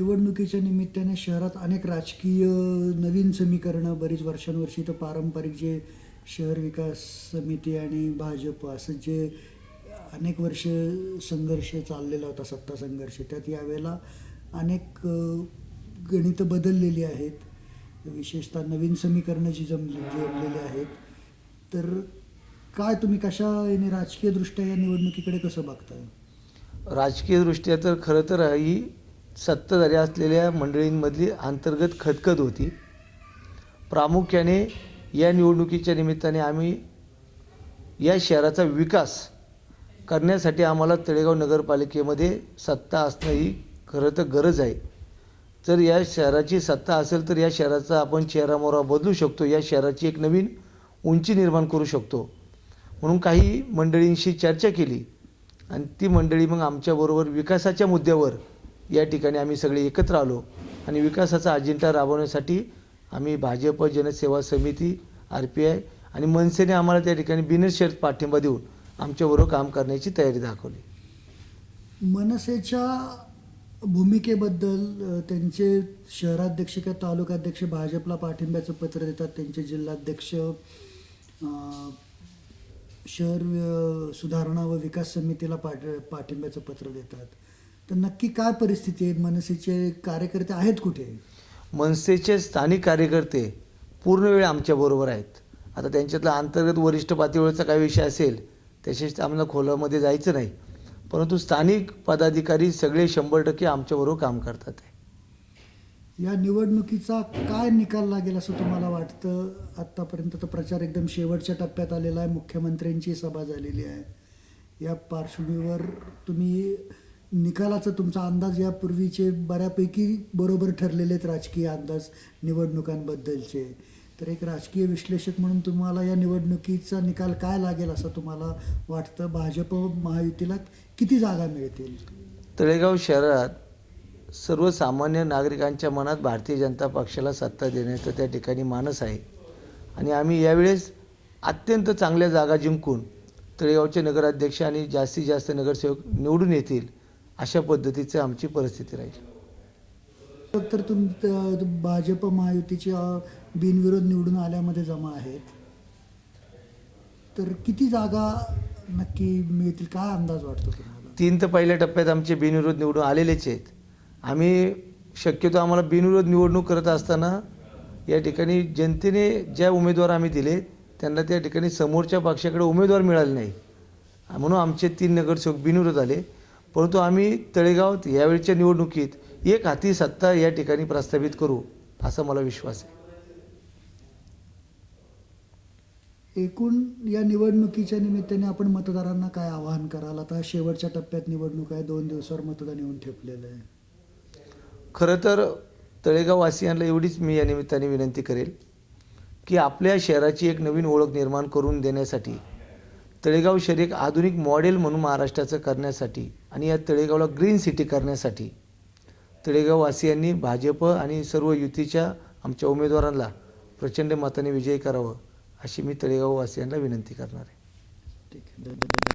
निवडणुकीच्या निमित्ताने शहरात अनेक राजकीय नवीन समीकरणं बरीच वर्षानुवर्षी तर पारंपरिक जे शहर विकास समिती आणि भाजप असं जे अनेक वर्ष संघर्ष चाललेला होता सत्ता संघर्ष त्यात यावेळेला अनेक गणितं बदललेली आहेत. विशेषतः नवीन समीकरणं जी जम जोडलेली आहेत. तर काय तुम्ही कशा याने राजकीयदृष्ट्या या निवडणुकीकडे कसं बघताय? राजकीयदृष्ट्या तर खरं तर ही सत्ताधारी असलेल्या मंडळींमधली अंतर्गत खदखद होती. प्रामुख्याने या निवडणुकीच्या निमित्ताने आम्ही या शहराचा विकास करण्यासाठी आम्हाला तळेगाव नगरपालिकेमध्ये सत्ता असणं ही खरं तर गरज आहे. जर या शहराची सत्ता असेल तर या शहराचा आपण चेहरामोहरा बदलू शकतो. या शहराची एक नवीन उंची निर्माण करू शकतो. म्हणून काही मंडळींशी चर्चा केली आणि ती मंडळी मग आमच्याबरोबर विकासाच्या मुद्द्यावर या ठिकाणी आम्ही सगळे एकत्र आलो आणि विकासाचा अजेंडा राबवण्यासाठी आम्ही भाजप जनसेवा समिती आर पी आय आणि मनसेने आम्हाला त्या ठिकाणी बिनशर्त पाठिंबा देऊन आमच्याबरोबर काम करण्याची तयारी दाखवली. मनसेच्या भूमिकेबद्दल त्यांचे शहराध्यक्ष किंवा तालुकाध्यक्ष भाजपला पाठिंब्याचं पत्र देतात त्यांचे जिल्हाध्यक्ष शहर सुधारणा व विकास समितीला पाठ पाठिंब्याचं पत्र देतात. तर नक्की काय परिस्थिती आहे मनसेचे कार्यकर्ते आहेत कुठे? मनसेचे स्थानिक कार्यकर्ते पूर्ण वेळ आमच्याबरोबर आहेत. आता त्यांच्यातला अंतर्गत वरिष्ठ पातळीवरचा काही विषय असेल त्याच्याशी आम्हाला खोलामध्ये जायचं नाही. परंतु स्थानिक पदाधिकारी सगळे शंभर टक्के आमच्याबरोबर काम करतात. आहे या निवडणुकीचा काय निकाल लागेल असं तुम्हाला वाटतं? आत्तापर्यंत तर प्रचार एकदम शेवटच्या टप्प्यात आलेला आहे. मुख्यमंत्र्यांची सभा झालेली आहे. या पार्श्वभूमीवर तुम्ही निकालाचा तुमचा अंदाज यापूर्वीचे बऱ्यापैकी बरोबर ठरलेले आहेत राजकीय अंदाज निवडणुकांबद्दलचे. तर एक राजकीय विश्लेषक म्हणून तुम्हाला या निवडणुकीचा निकाल काय लागेल असं तुम्हाला वाटतं? भाजप महायुतीला किती जागा मिळतील? तळेगाव शहरात सर्वसामान्य नागरिकांच्या मनात भारतीय जनता पक्षाला सत्ता देण्याचं त्या ठिकाणी मानस आहे. आणि आम्ही यावेळेस अत्यंत चांगल्या जागा जिंकून तळेगावचे नगराध्यक्ष आणि जास्तीत जास्त नगरसेवक निवडून येतील. अशा पद्धतीची आमची परिस्थिती राहील. तर तुम भाजप महायुतीचे अ, बिनविरोध निवडून आल्यामध्ये जमा आहेत. तर किती जागा नक्की मिळतील? काय अंदाज वाटतो तीन तर पहिल्या टप्प्यात आमचे बिनविरोध निवडून आलेलेच आहेत. आम्ही शक्यतो आम्हाला बिनविरोध निवडणूक करत असताना या ठिकाणी जनतेने ज्या उमेदवार आम्ही दिले त्यांना त्या ठिकाणी समोरच्या पक्षाकडे उमेदवार मिळाले नाही. म्हणून आमचे तीन नगरसेवक बिनविरोध आले. परंतु आम्ही तळेगावात यावेळच्या निवडणुकीत एक हाती सत्ता या ठिकाणी प्रस्थापित करू असा मला विश्वास आहे. एकूण या निवडणुकीच्या निमित्ताने आपण मतदारांना काय आवाहन कराल? आता शेवटच्या टप्प्यात निवडणूक आहे दोन दिवसावर मतदान येऊन ठेपलेलं आहे. खरं तर तळेगाववासियांना एवढीच मी या निमित्ताने विनंती करेल की आपल्या शहराची एक नवीन ओळख निर्माण करून देण्यासाठी तळेगाव शहर एक आधुनिक मॉडेल म्हणून महाराष्ट्राचं करण्यासाठी आणि या तळेगावला ग्रीन सिटी करण्यासाठी. तळेगाववासियांनी भाजप आणि सर्व युतीच्या आमच्या उमेदवारांना प्रचंड मताने विजयी करावं अशी मी तळेगाववासियांना विनंती करणार आहे. ठीक आहे.